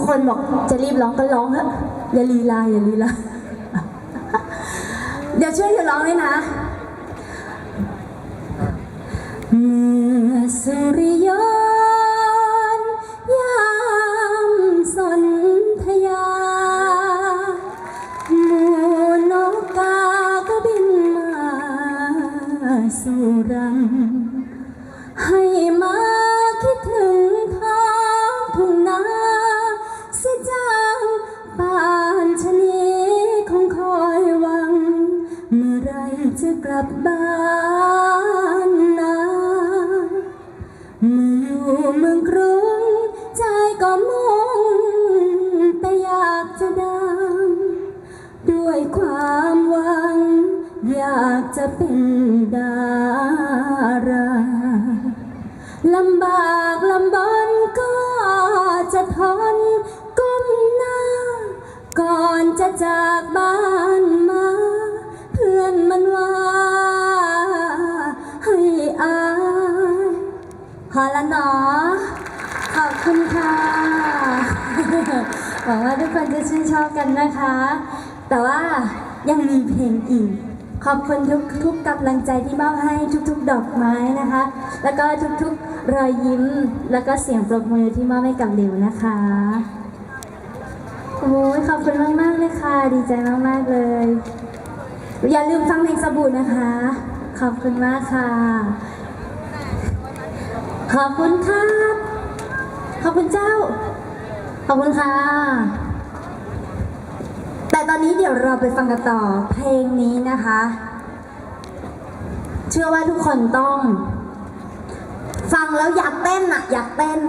กคนบอกจะรีบร้องก็ร้องเถอะอย่าลีลาอย่าลีลาเดี๋ยวช่วยเธอร้องเลยนะเมื่อสุริยนยามสนธยาหมูนกกาก็บินมาสู่รัง ไรจะกลับบ้านนาเมื่ออยู่เมืองกรุงใจก็มุ่งแต่อยากจะดังด้วยความหวัง อยากจะเป็นดาราลำบากลำบนก็จะทนก้มหน้า ก่อนจะจากบ้าน พอแล้วเนาะขอบคุณค่ะ หวังว่าทุกคนจะชื่นชอบกันนะคะ แต่ว่ายังมีเพลงอีก ขอบคุณทุกทุกกำลังใจที่มอบให้ทุก ๆ ดอกไม้นะคะ แล้วก็ทุกๆรอยยิ้ม แล้วก็เสียงปรบมือที่มอบให้กับหลิวนะคะโอ้ยขอบคุณมากๆเลยค่ะ ดีใจมากๆเลย อย่าลืมฟังเพลงสบู่นะคะ ขอบคุณมากค่ะ ขอบคุณครับ ขอบคุณเจ้า ขอบคุณค่ะ แต่ตอนนี้เดี๋ยวเราไปฟังกันต่อเพลงนี้นะคะ เชื่อว่าทุกคนต้อง ฟังแล้วอยากเต้นอะอยากเต้น